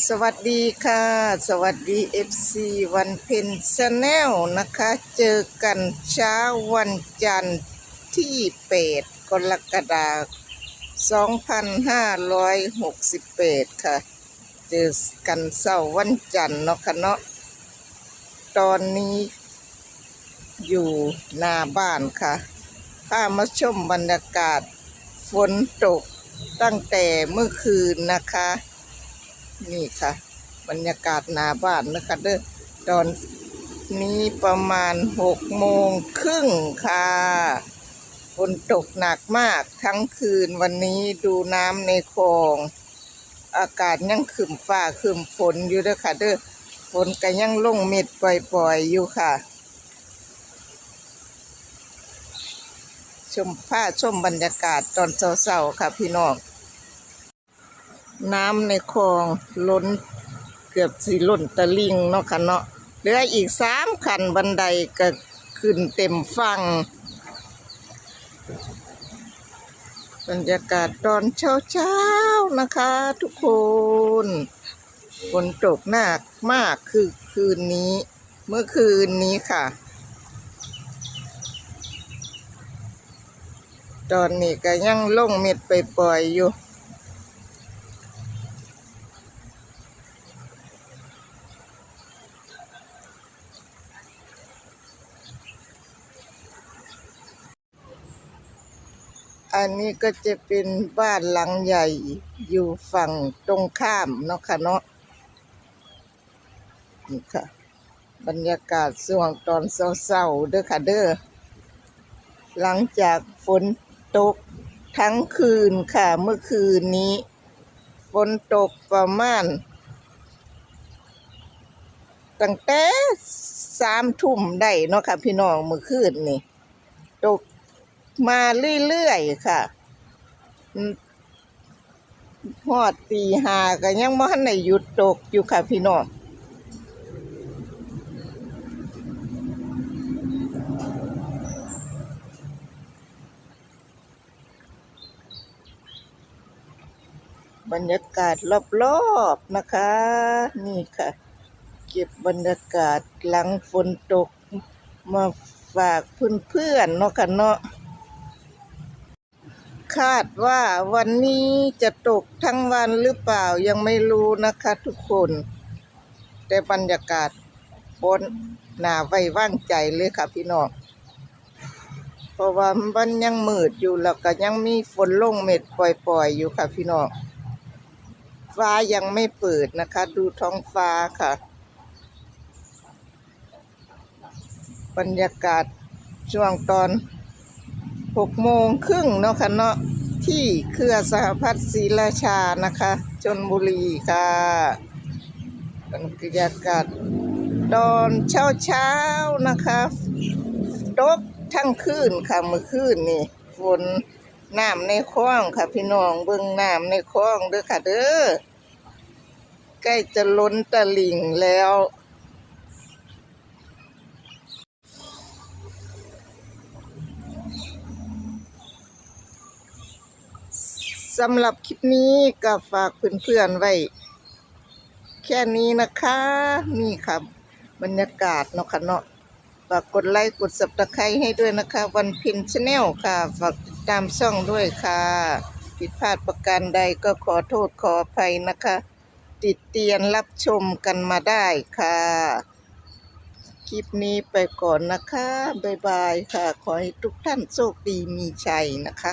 สวัสดีค่ะ สวัสดี FC วันเพ็ญชาแนลนะคะ เจอกันเช้าวันจันทร์ที่8กรกฎาคม2568 ค่ะ เจอกันเสาร์วันจันทร์เนาะค่ะเนาะตอนนี้อยู่หน้าบ้านค่ะพามาชมบรรยากาศฝนตกตั้งแต่เมื่อคืนนะคะ นี่ค่ะ บรรยากาศหน้าบ้านนะคะเด้อตอนนี้ประมาณหกโมงครึ่งค่ะฝนตกหนักมากทั้งคืนวันนี้ดูน้ำในคลอง อากาศยังขึ้นฟ้าขึ้นฝนอยู่เด้อค่ะ เด้อฝนก็ยังลงเม็ดปล่อยๆอยู่ค่ะ ชมผ้าชมบรรยากาศตอนเช้าๆค่ะพี่น้อง น้ำในคลองล้นเกือบสิล้นตะลิงเนาะค่ะเนาะเหลืออีกสามคันบันไดก็ขึ้นเต็มฟังบรรยากาศตอนเช้าเช้านะคะ ทุกคนฝนตกหนักมากคือคืนนี้ เมื่อคืนนี้ค่ะ ตอนนี้ก็ยังลงเม็ดไปปล่อยอยู่ อันนี้ก็จะเป็นบ้านหลังใหญ่อยู่ฝั่งตรงข้ามเนาะค่ะเนาะนี่ค่ะ บรรยากาศช่วงตอนเศร้าๆเด้อค่ะเด้อหลังจากฝนตกทั้งคืนค่ะเมื่อคืนนี้ฝนตกประมาณตั้งแต่สามทุ่มได้เนาะค่ะพี่น้องเมื่อคืนนี่ ตก มาเรื่อยๆค่ะอืมฮอดตีหาก็ยังบ่ทันได้หยุดตกอยู่ค่ะพี่น้องบรรยากาศรอบๆนะคะ นี่ค่ะ เก็บบรรยากาศหลังฝนตกมาฝากเพื่อนๆเนาะค่ะเนาะ คาดว่าวันนี้จะตกทั้งวันหรือเปล่ายังไม่รู้นะคะทุกคน แต่บรรยากาศบนหนาไว้ว่างใจเลยค่ะพี่น้องเพราะว่ามันยังมืดอยู่แล้วก็ยังมีฝนลงเม็ดปล่อยๆอยู่ค่ะพี่น้องฟ้ายังไม่เปิดนะคะ ดูท้องฟ้าค่ะ บรรยากาศช่วงตอน หกโมงครึ่งเนาะค่ะเนาะที่เครือสหพัฒน์ศรีราชานะคะชนบุรีค่ะบรรยากาศตอนเช้าเช้านะคะตกทั้งคืนค่ะเมื่อคืนนี่ฝนน้ำในคลองค่ะพี่น้องเบิ่งน้ำในคลองเด้อค่ะเด้อใกล้จะล้นตลิ่งแล้ว สำหรับคลิปนี้ก็ฝากเพื่อนๆไว้ แค่นี้นะคะนี่ค่ะบรรยากาศเนาะค่ะเนาะฝากกดไลค์กดสับตะไคร้ให้ด้วยนะคะ วันพินชาแนลค่ะ ฝากติดตามช่องด้วยค่ะ ผิดพลาดประการใดก็ขอโทษขออภัยนะคะ ติดเตียนรับชมกันมาได้ค่ะ คลิปนี้ไปก่อนนะคะ บ๊ายบายค่ะ ขอให้ทุกท่านโชคดีมีชัยนะคะ